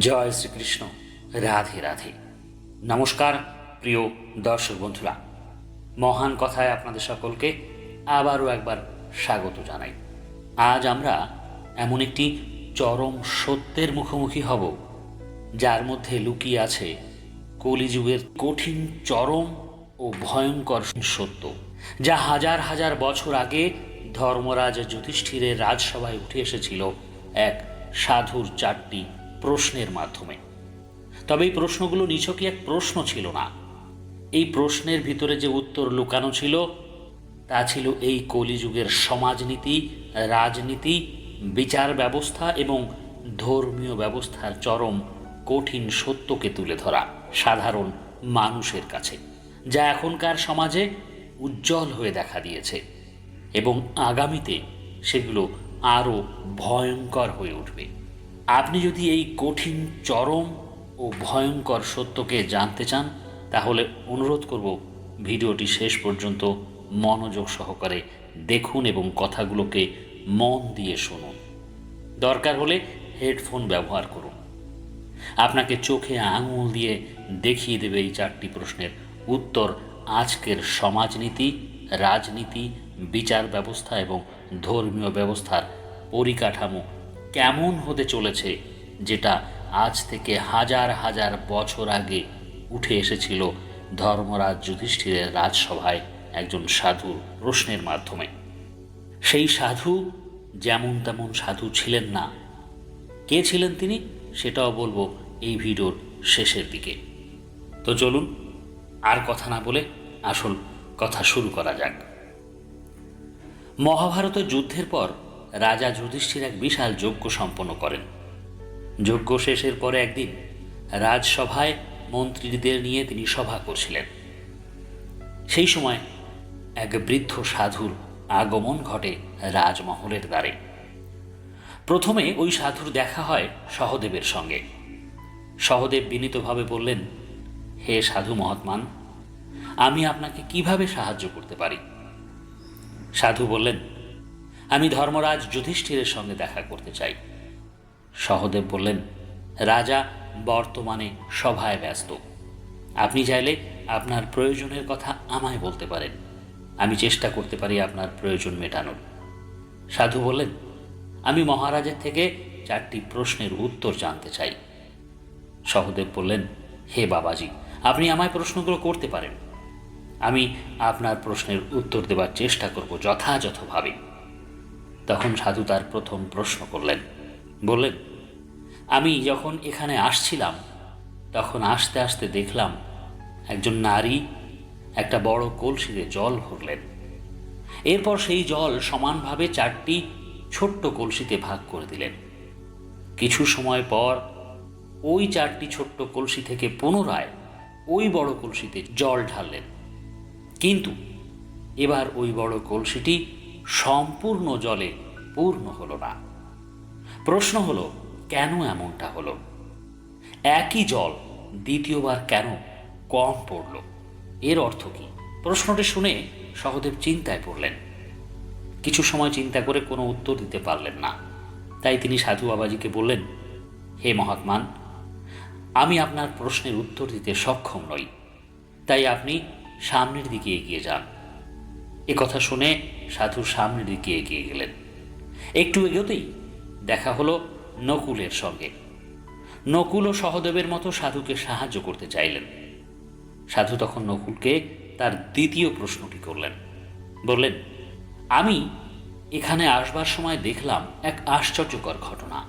জয় শ্রীকৃষ্ণ, রাধে রাধে। নমস্কার, প্রিয় দর্শক বন্ধুরা। মহান কথায় আপনাদের সকলকে আবারও একবার স্বাগত জানাই। আজ আমরা এমন একটি চরম সত্যের মুখোমুখি হব, যার মধ্যে লুকিয়ে আছে কলিযুগের কঠিন, চরম ও ভয়ঙ্কর সত্য, যা হাজার হাজার বছর আগে ধর্মরাজ যুধিষ্ঠিরের রাজসভায় উঠে এসেছিল এক সাধুর চারটি প্রশ্নের মাধ্যমে। তবে এই প্রশ্নগুলো নিছকই এক প্রশ্ন ছিল না। এই প্রশ্নের ভিতরে যে উত্তর লুকানো ছিল, তা ছিল এই কলিযুগের সমাজনীতি, রাজনীতি, বিচার ব্যবস্থা এবং ধর্মীয় ব্যবস্থার চরম কঠিন সত্যকে তুলে ধরা সাধারণ মানুষের কাছে, যা এখনকার সমাজে উজ্জ্বল হয়ে দেখা দিয়েছে এবং আগামীতে সেগুলো আরও ভয়ঙ্কর হয়ে উঠবে। আপনি যদি এই কঠিন, চরম ও ভয়ঙ্কর সত্যকে জানতে চান, তাহলে অনুরোধ করব ভিডিওটি শেষ পর্যন্ত মনোযোগ সহকারে দেখুন এবং কথাগুলোকে মন দিয়ে শুনুন। দরকার হলে হেডফোন ব্যবহার করুন। আপনাকে চোখে আঙুল দিয়ে দেখিয়ে দেবে এই চারটি প্রশ্নের উত্তর আজকের সমাজনীতি, রাজনীতি, বিচার ব্যবস্থা এবং ধর্মীয় ব্যবস্থার পরিকাঠামো কেমন হতে চলেছে, যেটা আজ থেকে হাজার হাজার বছর আগে উঠে এসেছিল ধর্মরাজ যুধিষ্ঠিরের রাজসভায় একজন সাধুর প্রশ্নের মাধ্যমে। সেই সাধু যেমন তেমন সাধু ছিলেন না। কে ছিলেন তিনি সেটাও বলব এই ভিডিওর শেষের দিকে। তো চলুন, আর কথা না বলে আসল কথা শুরু করা যাক। মহাভারতের যুদ্ধের পর রাজা যুধিষ্ঠির এক বিশাল যজ্ঞ সম্পন্ন করেন। যজ্ঞ শেষের পরে একদিন রাজসভায় মন্ত্রীদের নিয়ে তিনি সভা করছিলেন। সেই সময় এক বৃদ্ধ সাধুর আগমন ঘটে রাজমহলের দ্বারে। প্রথমে ওই সাধুর দেখা হয় সহদেবের সঙ্গে। সহদেব বিনীতভাবে বললেন, হে সাধু মহাত্মান, আমি আপনাকে কীভাবে সাহায্য করতে পারি? সাধু বললেন আমি ধর্মরাজ যুধিষ্ঠিরের সঙ্গে দেখা করতে চাই। সহদেব বললেন, রাজা বর্তমানে সভায় ব্যস্ত। আপনি চাইলে আপনার প্রয়োজনের কথা আমায় বলতে পারেন। আমি চেষ্টা করতে পারি আপনার প্রয়োজন মেটানোর। সাধু বললেন, আমি মহারাজের থেকে চারটি প্রশ্নের উত্তর জানতে চাই। সহদেব বললেন, হে বাবাজি, আপনি আমায় প্রশ্নগুলো করতে পারেন। আমি আপনার প্রশ্নের উত্তর দেওয়ার চেষ্টা করব যথাযথভাবে। তখন সাধু তার প্রথম প্রশ্ন করলেন, বললেন, আমি যখন এখানে আসছিলাম, তখন আসতে আসতে দেখলাম একজন নারী একটা বড় কলসিতে জল ভরলেন। এরপর সেই জল সমানভাবে চারটি ছোট্ট কলসিতে ভাগ করে দিলেন। কিছু সময় পর ওই চারটি ছোট্ট কলসি থেকে পুনরায় ওই বড় কলসিতে জল ঢাললেন। কিন্তু এবার ওই বড় কলসিটি সম্পূর্ণ জলে পূর্ণ হলো না। প্রশ্ন হলো, কেন এমনটা হলো? একই জল দ্বিতীয়বার কেন কম পড়ল? এর অর্থ কি? প্রশ্নটি শুনে সহদেব চিন্তায় পড়লেন। কিছু সময় চিন্তা করে কোনো উত্তর দিতে পারলেন না। তাই তিনি সাধু বাবাজিকে বললেন, হে মহাত্মান, আমি আপনার প্রশ্নের উত্তর দিতে সক্ষম নই। তাই আপনি সামনের দিকে এগিয়ে যান। কথা শুনে সাধু সামনের দিকে এগিয়ে গেলেন। একটু এগোতেই দেখা হলো নকুলের সঙ্গে। নকুল ও সহদেবের মতো সাধুকে সাহায্য করতে চাইলেন। সাধু তখন নকুলকে তার দ্বিতীয় প্রশ্নটি করলেন। বললেন, আমি এখানে আসবার সময় দেখলাম এক আশ্চর্যকর ঘটনা।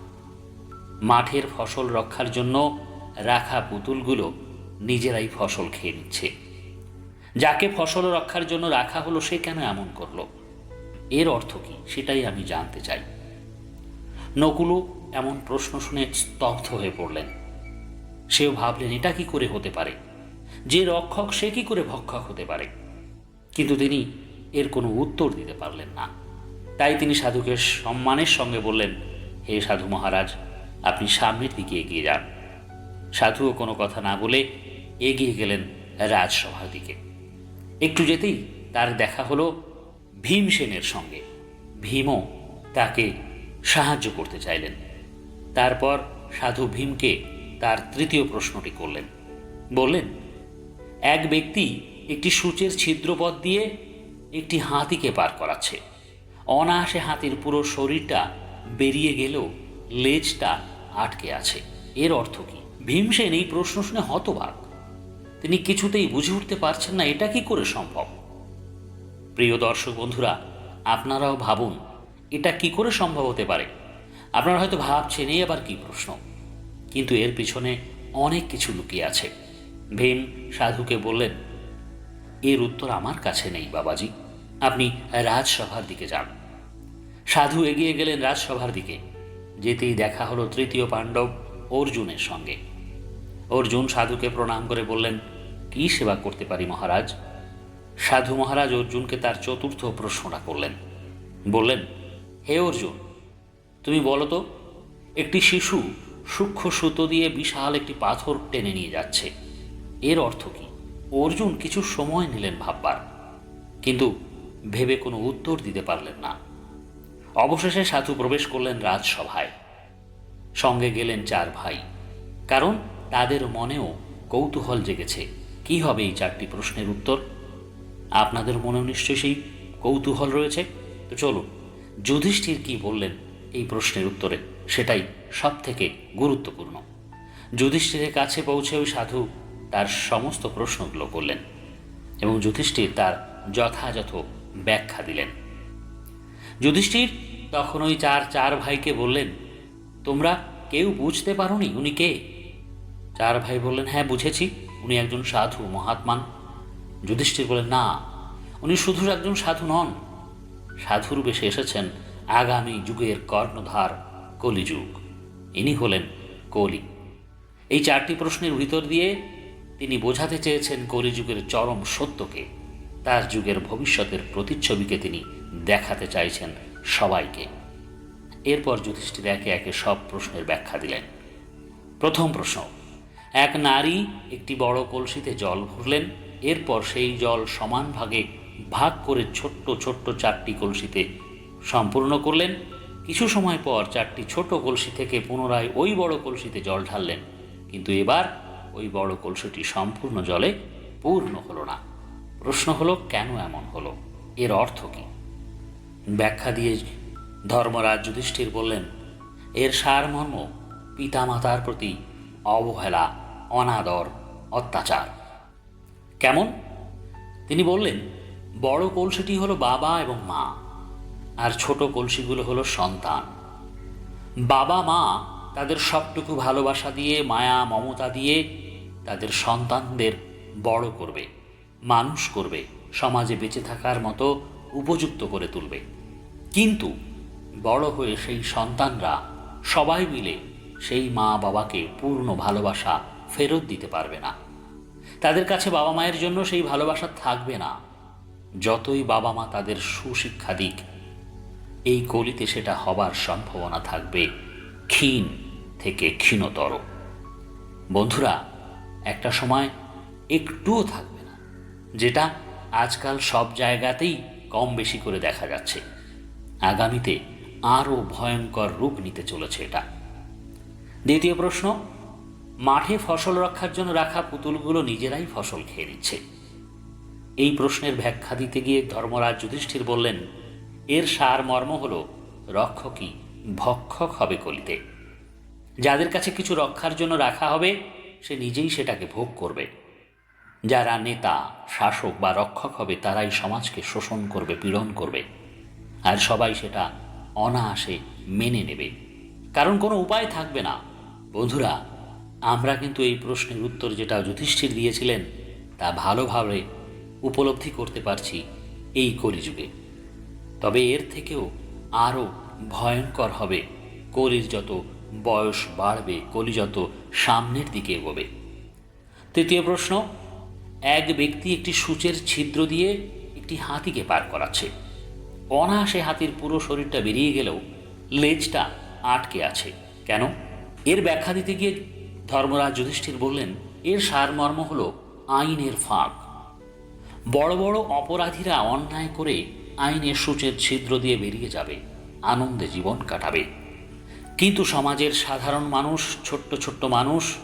মাঠের ফসল রক্ষার জন্য রাখা পুতুলগুলো নিজেরাই ফসল খেয়ে নিচ্ছে। যাকে ফসল রক্ষার জন্য রাখা হলো সে কেন এমন করল? এর অর্থ কি সেটাই আমি জানতে চাই। নকুলও এমন প্রশ্ন শুনে স্তব্ধ হয়ে পড়লেন। সেও ভাবলেন, এটা কি করে হতে পারে? যে রক্ষক সে কি করে ভক্ষক হতে পারে? কিন্তু তিনি এর কোনো উত্তর দিতে পারলেন না। তাই তিনি সাধুকে সম্মানের সঙ্গে বললেন, হে সাধু মহারাজ, আপনি সামনের দিকে এগিয়ে যান। সাধুও কোনো কথা না বলে এগিয়ে গেলেন রাজসভার দিকে। একটু যেতেই তার দেখা হলো ভীমসেনের সঙ্গে। ভীমও তাকে সাহায্য করতে চাইলেন। তারপর সাধু ভীমকে তার তৃতীয় প্রশ্নটি করলেন। বললেন, এক ব্যক্তি একটি সূচের ছিদ্রপথ দিয়ে একটি হাতিকে পার করাচ্ছে। অনায়াসে হাতির পুরো শরীরটা বেরিয়ে গেলেও লেজটা আটকে আছে। এর অর্থ কি? ভীমসেন এই প্রশ্ন শুনে হতবাক। তিনি কিছুতেই বুঝে উঠতে পারছেন না, এটা কি করে সম্ভব? প্রিয় দর্শক বন্ধুরা, আপনারাও ভাবুন, এটা কি করে সম্ভব হতে পারে? আপনারা হয়তো ভাবছেন, এই আবার কি প্রশ্ন? কিন্তু এর পিছনে অনেক কিছু লুকিয়ে আছে। ভীম সাধুকে বললেন, এর উত্তর আমার কাছে নেই, বাবাজি। আপনি রাজসভার দিকে যান। সাধু এগিয়ে গেলেন রাজসভার দিকে। যেতেই দেখা হলো তৃতীয় পাণ্ডব অর্জুনের সঙ্গে। অর্জুন সাধুকে প্রণাম করে বললেন, কি সেবা করতে পারি মহারাজ? সাধু মহারাজ অর্জুনকে তার চতুর্থ প্রশ্নটা করলেন। বললেন, হে অর্জুন, তুমি বলো তো, একটি শিশু সূক্ষ্ম সুতো দিয়ে বিশাল একটি পাথর টেনে নিয়ে যাচ্ছে। এর অর্থ কি? অর্জুন কিছু সময় নিলেন ভাববার, কিন্তু ভেবে কোনো উত্তর দিতে পারলেন না। অবশেষে সাধু প্রবেশ করলেন রাজসভায়। সঙ্গে গেলেন চার ভাই, কারণ তাদের মনেও কৌতূহল জেগেছে। কি হবে এই চারটি প্রশ্নের উত্তর? আপনাদের মনেও নিশ্চয়ই সেই কৌতূহল রয়েছে? তো চলুন, যুধিষ্ঠির কি বললেন এই প্রশ্নের উত্তরে। সেটাই সব থেকে গুরুত্বপূর্ণ। যুধিষ্ঠিরের কাছে পৌঁছে ওই সাধু তার সমস্ত প্রশ্নগুলো করলেন এবং যুধিষ্ঠির তার যথাযথ ব্যাখ্যা দিলেন। যুধিষ্ঠির তখন ওই চার চার ভাইকে বললেন, তোমরা কেউ বুঝতে পারোনি উনি কে? চার ভাই বললেন হ্যাঁ বুঝেছি। উনি একজন সাধু মহাত্মান। যুধিষ্ঠির বলেন না, উনি শুধু একজন সাধু নন। সাধুর বেশে এসেছেন আগামী যুগের কর্ণধার কলিযুগ। ইনি হলেন কলি। এই চারটি প্রশ্নের ভিতর দিয়ে তিনি বোঝাতে চেয়েছেন কলিযুগের চরম সত্যকে। তার যুগের ভবিষ্যতের প্রতিচ্ছবিকে তিনি দেখাতে চাইছেন সবাইকে। এরপর যুধিষ্ঠির একে একে সব প্রশ্নের ব্যাখ্যা দিলেন। প্রথম প্রশ্ন, এক নারী একটি বড় কলসিতে জল ভরলেন। এরপর সেই জল সমান ভাগে ভাগ করে ছোট্ট ছোট্ট চারটি কলসিতে সম্পূর্ণ করলেন। কিছু সময় পর চারটি ছোট কলসি থেকে পুনরায় ওই বড় কলসিতে জল ঢাললেন। কিন্তু এবার ওই বড় কলসিটি সম্পূর্ণ জলে পূর্ণ হলো না। প্রশ্ন হলো, কেন এমন হলো? এর অর্থ কী? ব্যাখ্যা দিয়ে ধর্মরাজ যুধিষ্ঠির বললেন, এর সারমর্ম পিতামাতার প্রতি অবহেলা, অনাদর, অত্যাচার। কেমন? তিনি বললেন, বড় কলসিটি হলো বাবা এবং মা, আর ছোট কলসিগুলো হলো সন্তান। বাবা, মা তাদের সবটুকু ভালোবাসা দিয়ে, মায়া, মমতা দিয়ে তাদের সন্তানদের বড় করবে, মানুষ করবে, সমাজে বেঁচে থাকার মতো উপযুক্ত করে তুলবে। কিন্তু বড় হয়ে সেই সন্তানরা সবাই মিলে সেই মা বাবাকে পূর্ণ ভালোবাসা ফেরত দিতে পারবে না। তাদের কাছে বাবা মায়ের জন্য সেই ভালোবাসা থাকবে না। যতই বাবা মা তাদের সুশিক্ষা দিক, এই কলিতে সেটা হবার সম্ভাবনা থাকবে ক্ষীণ থেকে ক্ষীণতর। বন্ধুরা, একটা সময় একটুও থাকবে না, যেটা আজকাল সব জায়গাতেই কম বেশি করে দেখা যাচ্ছে। আগামীতে আরও ভয়ঙ্কর রূপ নিতে চলেছে এটা। দ্বিতীয় প্রশ্ন মাঠে ফসল রক্ষার জন্য রাখা পুতুলগুলো নিজেরাই ফসল খেয়ে নিচ্ছে। এই প্রশ্নের ব্যাখ্যা দিতে গিয়ে ধর্মরাজ যুধিষ্ঠির বললেন, এর সার মর্ম হল রক্ষকই ভক্ষক হবে কলিতে। যাদের কাছে কিছু রক্ষার জন্য রাখা হবে, সে নিজেই সেটাকে ভোগ করবে। যারা নেতা, শাসক বা রক্ষক হবে, তারাই সমাজকে শোষণ করবে, পীড়ন করবে। আর সবাই সেটা অনায়াসে মেনে নেবে। কারণ কোনো উপায় থাকবে না। বন্ধুরা আমরা কিন্তু এই প্রশ্নের উত্তর যেটা যুধিষ্ঠির দিয়েছিলেন, তা ভালোভাবে উপলব্ধি করতে পারছি এই কলিযুগে। তবে এর থেকেও আরও ভয়ঙ্কর হবে কলির যত বয়স বাড়বে, কলি যত সামনের দিকে এগোবে। তৃতীয় প্রশ্ন, এক ব্যক্তি একটি সূচের ছিদ্র দিয়ে একটি হাতিকে পার করাচ্ছে। অনায়াসে হাতির পুরো শরীরটা বেরিয়ে গেলেও লেজটা আটকে আছে। কেন? এর ব্যাখ্যা দিতে গিয়ে ধর্মরাজ যুধিষ্ঠির বললেন, এর সারমর্ম হল আইনের ফাঁক। বড় বড় অপরাধীরা অন্যায় করে আইনের সূচের ছিদ্র দিয়ে বেরিয়ে যাবে, আনন্দে জীবন কাটাবে। কিন্তু সমাজের সাধারণ মানুষ, ছোট্ট ছোট্ট মানুষ,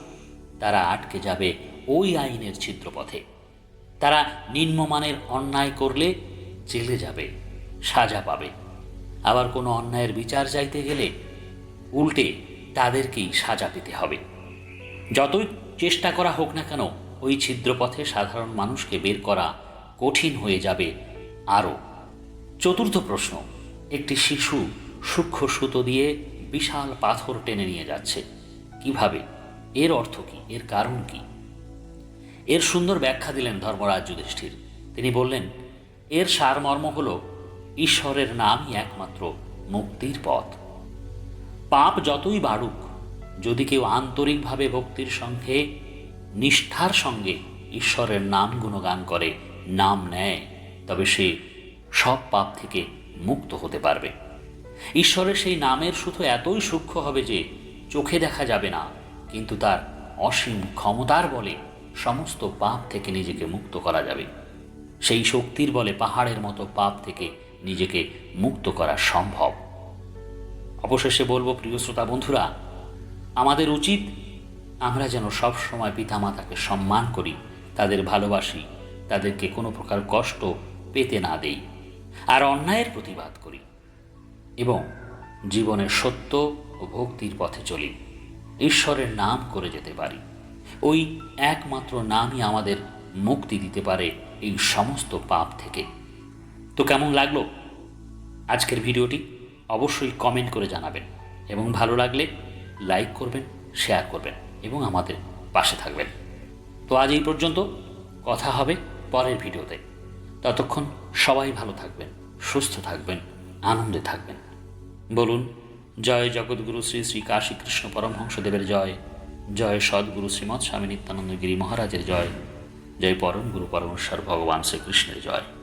তারা আটকে যাবে ওই আইনের ছিদ্রপথে। তারা নিম্নমানের অন্যায় করলে জেলে যাবে, সাজা পাবে। আবার কোনো অন্যায়ের বিচার চাইতে গেলে উল্টে তাদেরকেই সাজা পেতে হবে। যতই চেষ্টা করা হোক না কেন, ওই ছিদ্রপথে সাধারণ মানুষকে বের করা কঠিন হয়ে যাবে আরও। চতুর্থ প্রশ্ন, একটি শিশু সূক্ষ্ম সুতো দিয়ে বিশাল পাথর টেনে নিয়ে যাচ্ছে। কীভাবে? এর অর্থ কি? এর কারণ কি? এর সুন্দর ব্যাখ্যা দিলেন ধর্মরাজ যুধিষ্ঠির। তিনি বললেন, এর সারমর্ম হল, ঈশ্বরের নামই একমাত্র মুক্তির পথ। পাপ যতই বাড়ুক যদি কেউ আন্তরিকভাবে ভক্তির সঙ্গে, নিষ্ঠার সঙ্গে ঈশ্বরের নাম গুণগান করে, নাম নেয়, তবে সে সব পাপ থেকে মুক্ত হতে পারবে। ঈশ্বরের সেই নামের শুধু এতই সূক্ষ্ম হবে যে চোখে দেখা যাবে না, কিন্তু তার অসীম ক্ষমতার বলে সমস্ত পাপ থেকে নিজেকে মুক্ত করা যাবে। সেই শক্তির বলে পাহাড়ের মতো পাপ থেকে নিজেকে মুক্ত করা সম্ভব। অবশেষে বলব, প্রিয় শ্রোতা বন্ধুরা আমাদের উচিত আমরা যেন সব সময় পিতামাতাকে সম্মান করি, তাদের ভালোবাসি, তাদেরকে কোনো প্রকার কষ্ট পেতে না দেই, আর অন্যায়ের প্রতিবাদ করি এবং জীবনের সত্য ও ভক্তির পথে চলি, ঈশ্বরের নাম করে যেতে পারি। ওই একমাত্র নামই আমাদের মুক্তি দিতে পারে এই সমস্ত পাপ থেকে। তো কেমন লাগল আজকের ভিডিওটি? অবশ্যই কমেন্ট করে জানাবেন এবং ভালো লাগলে লাইক করবেন, শেয়ার করবেন এবং আমাদের পাশে থাকবেন। তো আজ এই পর্যন্ত, কথা হবে পরের ভিডিওতে। ততক্ষণ সবাই ভালো থাকবেন, সুস্থ থাকবেন, আনন্দে থাকবেন। বলুন, জয় জগৎগুরু শ্রী শ্রী কাশী কৃষ্ণ পরমহংসদেবের জয় জয় সদ্গুরু শ্রীমৎ স্বামী নিত্যানন্দ গিরি মহারাজের জয় জয় পরম গুরু পরমেশ্বর ভগবান শ্রীকৃষ্ণের জয়।